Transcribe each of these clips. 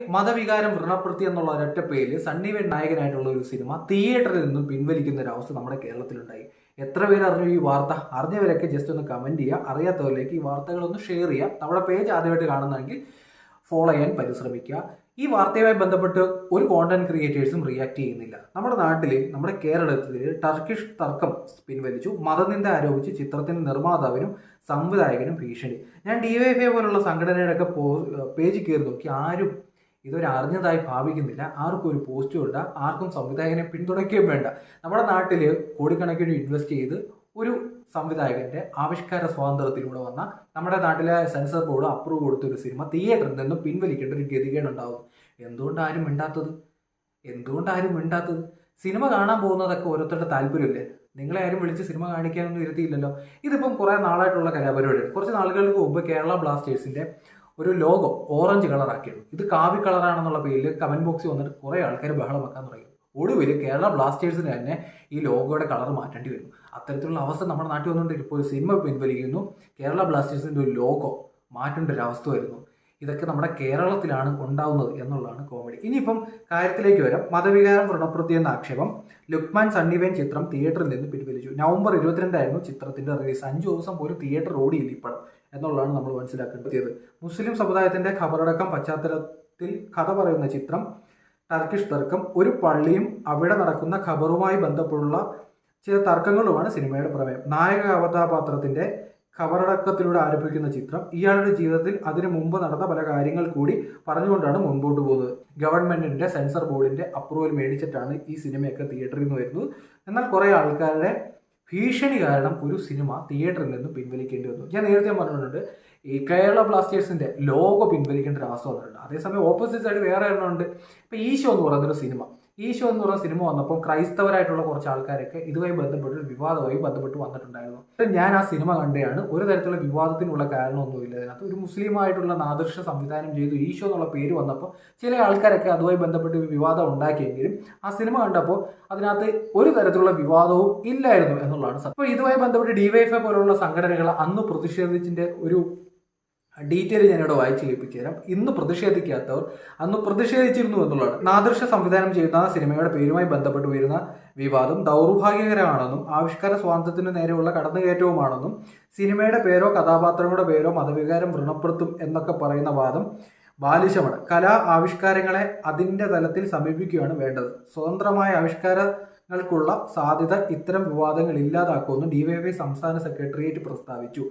മതവികാരം വ്രണപ്പെടുത്തി എന്നുള്ള ഒരൊറ്റ പേരിൽ സണ്ണി വെൻ നായകനായിട്ടുള്ള ഒരു സിനിമ തിയേറ്ററിൽ നിന്നും പിൻവലിക്കുന്ന ഒരു അവസ്ഥ നമ്മുടെ കേരളത്തിലുണ്ടായി. എത്ര പേര് അറിഞ്ഞു ഈ വാർത്ത? അറിഞ്ഞവരൊക്കെ ജസ്റ്റ് ഒന്ന് കമന്റ് ചെയ്യുക. അറിയാത്തവരിലേക്ക് ഈ വാർത്തകളൊന്ന് ഷെയർ ചെയ്യുക. നമ്മുടെ പേജ് ആദ്യമായിട്ട് കാണുന്നതെങ്കിൽ ഫോളോ ചെയ്യാൻ പരിശ്രമിക്കുക. ഈ വാർത്തയുമായി ബന്ധപ്പെട്ട് ഒരു കോണ്ടന്റ് ക്രിയേറ്റേഴ്സും റിയാക്ട് ചെയ്യുന്നില്ല. നമ്മുടെ നാട്ടിൽ നമ്മുടെ കേരളത്തിൽ ടർക്കിഷ് തർക്കം പിൻവലിച്ചു. മതനിന്ദ ആരോപിച്ച് ചിത്രത്തിന്റെ നിർമ്മാതാവിനും സംവിധായകനും ഭീഷണി. ഞാൻ ഡി വൈ എഫ് പോലുള്ള സംഘടനയുടെ ഒക്കെ പേജ് കയറി നോക്കി. ആരും ഇതൊരു അറിഞ്ഞതായി ഭാവിക്കുന്നില്ല. ആർക്കും ഒരു പോസ്റ്റും ഇല്ല ആർക്കും സംവിധായകനെ പിന്തുണയ്ക്കുകയും വേണ്ട. നമ്മുടെ നാട്ടിൽ കോടിക്കണക്കിന് ഇൻവെസ്റ്റ് ചെയ്ത് ഒരു സംവിധായകന്റെ ആവിഷ്കാര സ്വാതന്ത്ര്യത്തിലൂടെ വന്ന നമ്മുടെ നാട്ടിലെ സെൻസർ ബോർഡ് അപ്രൂവ് കൊടുത്ത ഒരു സിനിമ തിയേറ്ററിൽ നിന്നും പിൻവലിക്കേണ്ട ഒരു ഗതികേടുണ്ടാവും എന്തുകൊണ്ട് ആരും മിണ്ടാത്തത്? എന്തുകൊണ്ട് ആരും മിണ്ടാത്തത്? സിനിമ കാണാൻ പോകുന്നതൊക്കെ ഓരോരുത്തരുടെ താല്പര്യമില്ലേ? നിങ്ങളെ ആരും വിളിച്ച് സിനിമ കാണിക്കാനൊന്നും ഇരുത്തിയില്ലല്ലോ. ഇതിപ്പം കുറേ നാളായിട്ടുള്ള കലാപരിപാടിയാണ് കുറച്ച് നാളുകൾക്ക് മുമ്പ് കേരള ബ്ലാസ്റ്റേഴ്സിന്റെ ഒരു ലോഗോ ഓറഞ്ച് കളറാക്കിയിരുന്നു ഇത് കാവി കളറാണെന്നുള്ള പേരിൽ കമന്റ് ബോക്സിൽ വന്നിട്ട് കുറേ ആൾക്കാർ ബഹളം വെക്കാൻ തുടങ്ങി. ഒടുവിൽ കേരള ബ്ലാസ്റ്റേഴ്സിന് തന്നെ ഈ ലോഗോയുടെ കളർ മാറ്റേണ്ടി വരുന്നു അത്തരത്തിലുള്ള അവസ്ഥ നമ്മുടെ നാട്ടിൽ വന്നുകൊണ്ട് ഇപ്പോൾ ഒരു സിനിമ പിൻവലിക്കുന്നു. കേരള ബ്ലാസ്റ്റേഴ്സിന്റെ ഒരു ലോഗോ മാറ്റേണ്ട ഒരു അവസ്ഥ വരുന്നു. ഇതൊക്കെ നമ്മുടെ കേരളത്തിലാണ് ഉണ്ടാവുന്നത് എന്നുള്ളതാണ് കോമഡി ഇനിയിപ്പം കാര്യത്തിലേക്ക് വരാം. മതവികാരം വ്രണപ്രതി എന്ന ആക്ഷേപം ലുക്മാൻ സണ്ണിവേൻ ചിത്രം തിയേറ്ററിൽ നിന്ന് പിൻവലിച്ചു. നവംബർ ഇരുപത്തിരണ്ടായിരുന്നു ചിത്രത്തിന്റെ റിലീസ് അഞ്ചു ദിവസം പോലും തിയേറ്റർ ഓടിയില്ല ഇപ്പോഴും. എന്നുള്ളതാണ് നമ്മൾ മനസ്സിലാക്കേണ്ടത്. മുസ്ലിം സമുദായത്തിന്റെ ഖബറടക്കം പശ്ചാത്തലത്തിൽ കഥ പറയുന്ന ചിത്രം ടർക്കിഷ് തർക്കം ഒരു പള്ളിയും അവിടെ നടക്കുന്ന ഖബറുമായി ബന്ധപ്പെട്ടുള്ള ചില തർക്കങ്ങളുമാണ് സിനിമയുടെ പ്രമേയം. നായക കഥാപാത്രത്തിന്റെ ഖബറടക്കത്തിലൂടെ ആരംഭിക്കുന്ന ചിത്രം ഇയാളുടെ ജീവിതത്തിൽ അതിനു മുമ്പ് നടന്ന പല കാര്യങ്ങൾ കൂടി പറഞ്ഞുകൊണ്ടാണ് മുൻപോട്ട് പോകുന്നത്. ഗവൺമെന്റിന്റെ സെൻസർ ബോർഡിന്റെ അപ്രൂവൽ മേടിച്ചിട്ടാണ് ഈ സിനിമയൊക്കെ തിയേറ്ററിൽ നിന്ന് വരുന്നത്. എന്നാൽ കുറേ ആൾക്കാരുടെ ഭീഷണി കാരണം ഒരു സിനിമ തിയേറ്ററിൽ നിന്ന് പിൻവലിക്കേണ്ടി വന്നു. ഞാൻ നേരത്തെ പറഞ്ഞിട്ടുണ്ട് ഈ കേരള ബ്ലാസ്റ്റേഴ്സിന്റെ ലോഗോ പിൻവലിക്കേണ്ട ഒരു അവസ്ഥ വന്നിട്ടുണ്ട്. അതേസമയം ഓപ്പോസിറ്റ് സൈഡ് വേറെ എണ്ണമുണ്ട് ഇപ്പൊ ഈശോ എന്ന് പറയുന്നൊരു സിനിമ. ഈശോ എന്ന് പറഞ്ഞ സിനിമ വന്നപ്പോൾ ക്രൈസ്തവരായിട്ടുള്ള കുറച്ച് ആൾക്കാരൊക്കെ ഇതുമായി ബന്ധപ്പെട്ട് വിവാദമായി ബന്ധപ്പെട്ട് വന്നിട്ടുണ്ടായിരുന്നു. ഞാൻ ആ സിനിമ കണ്ടെയാണ്. ഒരു തരത്തിലുള്ള വിവാദത്തിനുള്ള കാരണമൊന്നുമില്ല അതിനകത്ത് ഒരു മുസ്ലിം ആയിട്ടുള്ള നാദൃശ സംവിധാനം ചെയ്തു ഈശോ എന്നുള്ള പേര് വന്നപ്പോൾ ചില ആൾക്കാരൊക്കെ അതുമായി ബന്ധപ്പെട്ട് വിവാദം ഉണ്ടാക്കിയെങ്കിലും ആ സിനിമ കണ്ടപ്പോൾ അതിനകത്ത് ഒരു തരത്തിലുള്ള വിവാദവും ഇല്ലായിരുന്നു എന്നുള്ളതാണ് അപ്പോൾ ഇതുമായി ബന്ധപ്പെട്ട് ഡിവൈഎഫ്ഐ പോലുള്ള സംഘടനകൾ അന്ന് പ്രതിഷേധിച്ചിന്റെ ഒരു ഡീറ്റെയിൽ ഞാനിവിടെ വായിച്ച് കേൾപ്പിച്ചു തരാം. ഇന്ന് പ്രതിഷേധിക്കാത്തവർ അന്ന് പ്രതിഷേധിച്ചിരുന്നു എന്നുള്ളതാണ്. നാദൃശ സംവിധാനം ചെയ്യുന്ന സിനിമയുടെ പേരുമായി ബന്ധപ്പെട്ട് വരുന്ന വിവാദം ദൗർഭാഗ്യകരമാണെന്നും ആവിഷ്കാര സ്വാതന്ത്ര്യത്തിന് നേരെയുള്ള കടന്നുകയറ്റവുമാണെന്നും സിനിമയുടെ പേരോ കഥാപാത്രങ്ങളുടെ പേരോ മതവികാരം വ്രണപ്പെടുത്തും എന്നൊക്കെ പറയുന്ന വാദം ബാലിശമാണ്. കലാ ആവിഷ്കാരങ്ങളെ അതിന്റെ തലത്തിൽ സമീപിക്കുകയാണ് വേണ്ടത്. സ്വതന്ത്രമായ ആവിഷ്കാരങ്ങൾക്കുള്ള സാധ്യത ഇത്തരം വിവാദങ്ങൾ ഇല്ലാതാക്കുമെന്ന് ഡിവൈഎഫ്ഐ സംസ്ഥാന സെക്രട്ടേറിയറ്റ് പ്രസ്താവിച്ചു.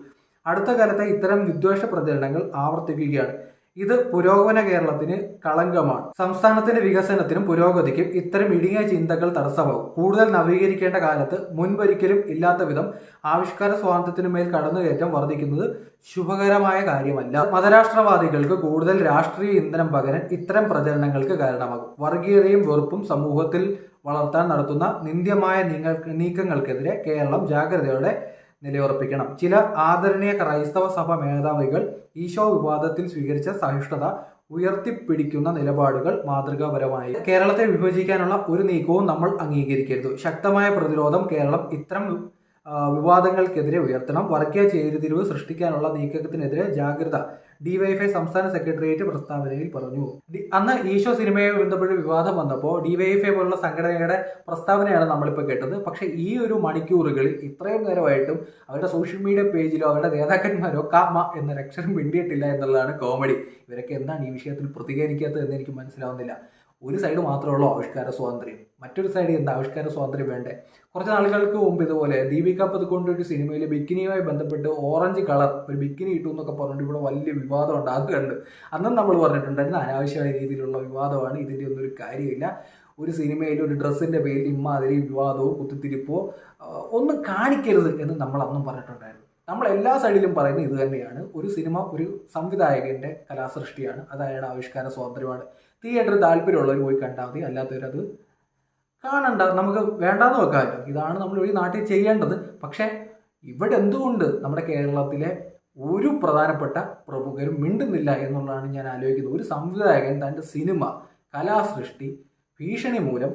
അടുത്ത കാലത്തെ ഇത്തരം വിദ്വേഷ പ്രചരണങ്ങൾ ആവർത്തിക്കുകയാണ്. ഇത് പുരോഗമന കേരളത്തിന് കളങ്കമാണ്. സംസ്ഥാനത്തിന്റെ വികസനത്തിനും പുരോഗതിക്കും ഇത്തരം ഇടുങ്ങിയ ചിന്തകൾ തടസ്സമാകും. കൂടുതൽ നവീകരിക്കേണ്ട കാലത്ത് മുൻപൊരിക്കലും ഇല്ലാത്ത വിധം ആവിഷ്കാര സ്വാതന്ത്ര്യത്തിനു മേൽ കടന്നുകയറ്റം വർദ്ധിക്കുന്നത് ശുഭകരമായ കാര്യമല്ല. മതരാഷ്ട്രവാദികൾക്ക് കൂടുതൽ രാഷ്ട്രീയ ഇന്ധനം പകരാൻ ഇത്തരം പ്രചരണങ്ങൾക്ക് കാരണമാകും. വർഗീയതയും വെറുപ്പും സമൂഹത്തിൽ വളർത്താൻ നടത്തുന്ന നിന്ദ്യമായ നീക്കങ്ങൾക്കെതിരെ കേരളം ജാഗ്രതയോടെ നിലയുറപ്പിക്കണം. ചില ആദരണീയ ക്രൈസ്തവ സഭ മേധാവികൾ ഈശോ വിവാദത്തിൽ സ്വീകരിച്ച സഹിഷ്ണുത ഉയർത്തിപ്പിടിക്കുന്ന നിലപാടുകൾ മാതൃകാപരമായി. കേരളത്തെ വിഭജിക്കാനുള്ള ഒരു നീക്കവും നമ്മൾ അംഗീകരിക്കരുത്. ശക്തമായ പ്രതിരോധം കേരളം ഇത്തരം വിവാദങ്ങൾക്കെതിരെ ഉയർത്തണം. വർഗീയ ചേരുതിരിവ് സൃഷ്ടിക്കാനുള്ള നീക്കത്തിനെതിരെ ജാഗ്രത. ഡിവൈഎഫ്ഐ സംസ്ഥാന സെക്രട്ടേറിയറ്റ് പ്രസ്താവനയിൽ പറഞ്ഞു. അന്ന് ഈശോ സിനിമയെ ബന്ധപ്പെട്ട് വിവാദം വന്നപ്പോൾ ഡിവൈഎഫ്ഐ പോലുള്ള സംഘടനയുടെ പ്രസ്താവനയാണ് നമ്മളിപ്പോൾ കേട്ടത്. പക്ഷേ ഈ ഒരു മണിക്കൂറുകളിൽ ഇത്രയും നേരമായിട്ടും അവരുടെ സോഷ്യൽ മീഡിയ പേജിലോ അവരുടെ നേതാക്കന്മാരോ കാമ എന്ന അക്ഷരം മിണ്ടിയിട്ടില്ല എന്നുള്ളതാണ് കോമഡി. ഇവരൊക്കെ എന്താണ് ഈ വിഷയത്തിൽ പ്രതികരിക്കാത്തത് എന്ന് എനിക്ക് മനസ്സിലാവുന്നില്ല. ഒരു സൈഡ് മാത്രമേ ഉള്ളൂ ആവിഷ്കാര സ്വാതന്ത്ര്യം. മറ്റൊരു സൈഡ് എന്താ? ആവിഷ്കാര സ്വാതന്ത്ര്യം വേണ്ടേ? കുറച്ച് നാളുകൾക്ക് മുമ്പ് ഇതുപോലെ ദീപിക പതുകൊണ്ട് ഒരു സിനിമയിൽ ബിക്കിനിയുമായി ബന്ധപ്പെട്ട് ഓറഞ്ച് കളർ ഒരു ബിക്കിനി ഇട്ടു എന്നൊക്കെ പറഞ്ഞിട്ട് ഇവിടെ വലിയ വിവാദം ഉണ്ടാക്കുകയുണ്ട് അന്നും നമ്മൾ പറഞ്ഞിട്ടുണ്ടായിരുന്നു അനാവശ്യമായ രീതിയിലുള്ള വിവാദമാണ്. ഇതിന്റെ ഒന്നും ഒരു കാര്യമില്ല. ഒരു സിനിമയിൽ ഒരു ഡ്രസ്സിന്റെ പേരിൽ ഇമ്മാതിരി വിവാദമോ കുത്തിത്തിരിപ്പോ ഒന്നും കാണിക്കരുത് എന്ന് നമ്മൾ അന്നും പറഞ്ഞിട്ടുണ്ടായിരുന്നു. നമ്മൾ എല്ലാ സൈഡിലും പറയുന്നത് ഇത് തന്നെയാണ്. ഒരു സിനിമ ഒരു സംവിധായകന്റെ കലാസൃഷ്ടിയാണ്. അത് അയാളുടെ ആവിഷ്കാര സ്വാതന്ത്ര്യമാണ്. തിയേറ്ററിൽ താല്പര്യമുള്ളവർ പോയി കണ്ടാൽ മതി. അല്ലാത്തവരത് കാണണ്ട. നമുക്ക് വേണ്ടാന്ന് വെക്കാമല്ലോ. ഇതാണ് നമ്മൾ ഈ നാട്ടിൽ ചെയ്യേണ്ടത്. പക്ഷേ ഇവിടെ എന്തുകൊണ്ട് നമ്മുടെ കേരളത്തിലെ ഒരു പ്രധാനപ്പെട്ട പ്രമുഖരും മിണ്ടുന്നില്ല എന്നുള്ളതാണ് ഞാൻ ആലോചിക്കുന്നത്. ഒരു സംവിധായകൻ തന്റെ സിനിമ കലാസൃഷ്ടി ഭീഷണി മൂലം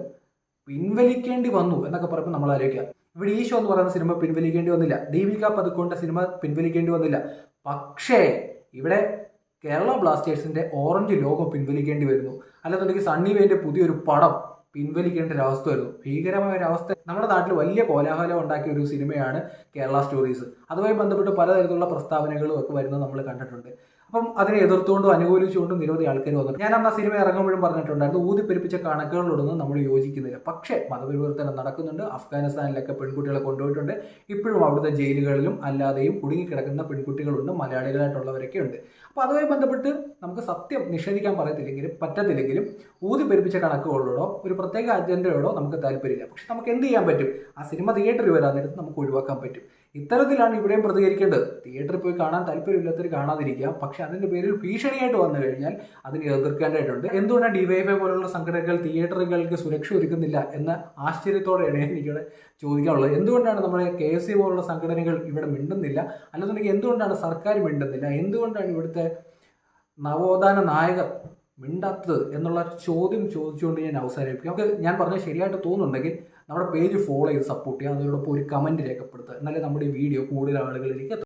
പിൻവലിക്കേണ്ടി വന്നു എന്നൊക്കെ പറയുമ്പോൾ നമ്മൾ ആലോചിക്കുക. ഇവിടെ ഈശോ എന്ന് പറയുന്ന സിനിമ പിൻവലിക്കേണ്ടി വന്നില്ല. ദീപിക പതുക്കോണ്ട സിനിമ പിൻവലിക്കേണ്ടി വന്നില്ല. പക്ഷേ ഇവിടെ കേരള ബ്ലാസ്റ്റേഴ്സിന്റെ ഓറഞ്ച് ലോഗോ പിൻവലിക്കേണ്ടി വരുന്നു. അല്ലെന്നുണ്ടെങ്കിൽ സണ്ണി വേന്റെ പുതിയൊരു പടം പിൻവലിക്കേണ്ട ഒരു അവസ്ഥ വരുന്നു. ഭീകരമായ ഒരു അവസ്ഥ. നമ്മുടെ നാട്ടിൽ വലിയ കോലാഹലം ഉണ്ടാക്കിയ ഒരു സിനിമയാണ് കേരള സ്റ്റോറീസ്. അതുമായി ബന്ധപ്പെട്ട് പലതരത്തിലുള്ള പ്രസ്താവനകളും ഒക്കെ വരുന്നത് നമ്മൾ കണ്ടിട്ടുണ്ട്. അപ്പം അതിനെ എതിർത്തുകൊണ്ടും അനുകൂലിച്ചുകൊണ്ടും നിരവധി ആൾക്കാർ വന്നിട്ടുണ്ട്. ഞാൻ അന്ന് ആ സിനിമ ഇറങ്ങുമ്പോഴും പറഞ്ഞിട്ടുണ്ടായിരുന്നു ഊതിപ്പെരുപ്പിച്ച കണക്കുകളോടൊന്നും നമ്മൾ യോജിക്കുന്നില്ല. പക്ഷേ മതപരിവർത്തനം നടക്കുന്നുണ്ട് അഫ്ഗാനിസ്ഥാനിലൊക്കെ പെൺകുട്ടികളെ കൊണ്ടുപോയിട്ടുണ്ട് ഇപ്പോഴും അവിടുത്തെ ജയിലുകളിലും അല്ലാതെയും കുടുങ്ങിക്കിടക്കുന്ന പെൺകുട്ടികളുണ്ട് മലയാളികളായിട്ടുള്ളവരൊക്കെ ഉണ്ട്. അപ്പോൾ അതുമായി ബന്ധപ്പെട്ട് നമുക്ക് സത്യം നിഷേധിക്കാൻ പറയത്തില്ലെങ്കിലും പറ്റത്തില്ലെങ്കിലും ഊതിപ്പെരുപ്പിച്ച കണക്കുകളോടോ ഒരു പ്രത്യേക അജണ്ടയോടോ നമുക്ക് താല്പര്യമില്ല. പക്ഷെ നമുക്ക് എന്ത് ചെയ്യാൻ പറ്റും? ആ സിനിമ തിയേറ്ററിൽ വരാൻ നേരത്ത് നമുക്ക് ഒഴിവാക്കാൻ പറ്റും. ഇത്തരത്തിലാണ് ഇവിടെയും പ്രതികരിക്കേണ്ടത്. തിയേറ്ററിൽ പോയി കാണാൻ താല്പര്യമില്ലാത്തവർ കാണാതിരിക്കുക പക്ഷെ അതിന്റെ പേരിൽ ഭീഷണിയായിട്ട് വന്നു കഴിഞ്ഞാൽ അതിനെ എതിർക്കേണ്ടതായിട്ടുണ്ട് എന്തുകൊണ്ടാണ് ഡിവൈഎഫ്ഐ പോലുള്ള സംഘടനകൾ തിയേറ്ററുകൾക്ക് സുരക്ഷ ഒരുക്കുന്നില്ല എന്ന ആശ്ചര്യത്തോടെയാണ് എനിക്കിവിടെ ചോദിക്കാനുള്ളത്. എന്തുകൊണ്ടാണ് നമ്മുടെ കെ എസ് സി പോലുള്ള സംഘടനകൾ ഇവിടെ മിണ്ടുന്നില്ല? അല്ലെന്നുണ്ടെങ്കിൽ എന്തുകൊണ്ടാണ് സർക്കാർ മിണ്ടുന്നില്ല? എന്തുകൊണ്ടാണ് ഇവിടുത്തെ നവോത്ഥാന നായകർ മിണ്ടാത്തത് എന്നുള്ള ചോദ്യം ചോദിച്ചുകൊണ്ട് ഞാൻ അവസാനിപ്പിക്കാം. നമുക്ക് ഞാൻ പറഞ്ഞത് ശരിയായിട്ട് തോന്നുന്നുണ്ടെങ്കിൽ നമ്മുടെ പേജ് ഫോളോ ചെയ്ത് സപ്പോർട്ട് ചെയ്യുക അതോടൊപ്പം ഒരു കമന്റ് രേഖപ്പെടുത്തുക. എന്നാലേ നമ്മുടെ ഈ വീഡിയോ കൂടുതൽ ആളുകളിലേക്ക്